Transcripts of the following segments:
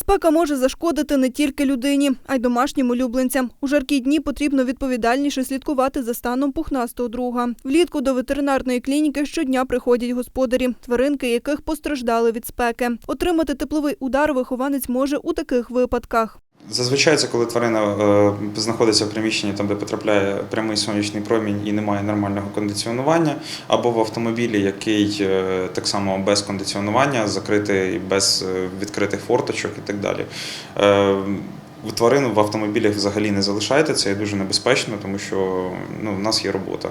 Спека може зашкодити не тільки людині, а й домашнім улюбленцям. У жаркі дні потрібно відповідальніше слідкувати за станом пухнастого друга. Влітку до ветеринарної клініки щодня приходять господарі, тваринки яких постраждали від спеки. Отримати тепловий удар вихованець може у таких випадках. Зазвичай це коли тварина е, знаходиться в приміщенні, там де потрапляє прямий сонячний промінь і немає нормального кондиціонування, або в автомобілі, який е, так само без кондиціонування, закритий без е, відкритих форточок і так далі. В Тварину в автомобілях взагалі не залишайте, це є дуже небезпечно, тому що ну, в нас є робота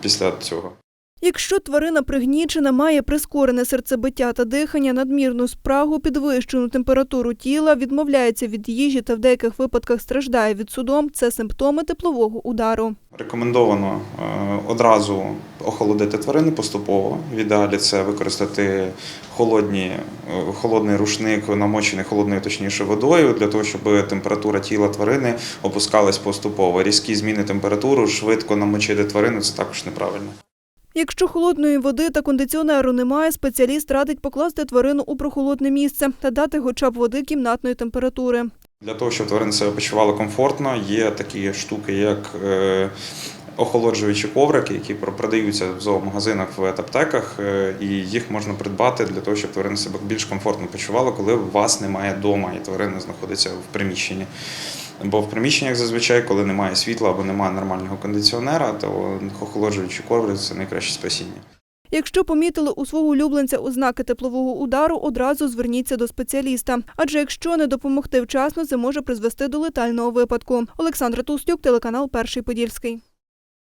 після цього. Якщо тварина пригнічена, має прискорене серцебиття та дихання, надмірну спрагу, підвищену температуру тіла, відмовляється від їжі та в деяких випадках страждає від судом, це симптоми теплового удару. Рекомендовано е, одразу охолодити тварини поступово. В ідеалі це використати холодні, е, холодний рушник, намочений холодною, точніше, водою, для того, щоб температура тіла тварини опускалась поступово. Різкі зміни температури, швидко намочити тварину це також неправильно. Якщо холодної води та кондиціонеру немає, спеціаліст радить покласти тварину у прохолодне місце та дати хоча б води кімнатної температури. Для того, щоб тварина себе почувала комфортно, є такі штуки, як е, охолоджуючі коврики, які продаються в зоомагазинах в аптеках, е, і їх можна придбати для того, щоб тварина себе більш комфортно почувала, коли вас немає вдома і тварина знаходиться в приміщенні. Бо в приміщеннях зазвичай, коли немає світла або немає нормального кондиціонера, то охолоджуючі коври це найкраще спасіння. Якщо помітили у свого улюбленця ознаки теплового удару, одразу зверніться до спеціаліста. Адже якщо не допомогти вчасно, це може призвести до летального випадку. Олександра Толстюк, телеканал Перший Подільський.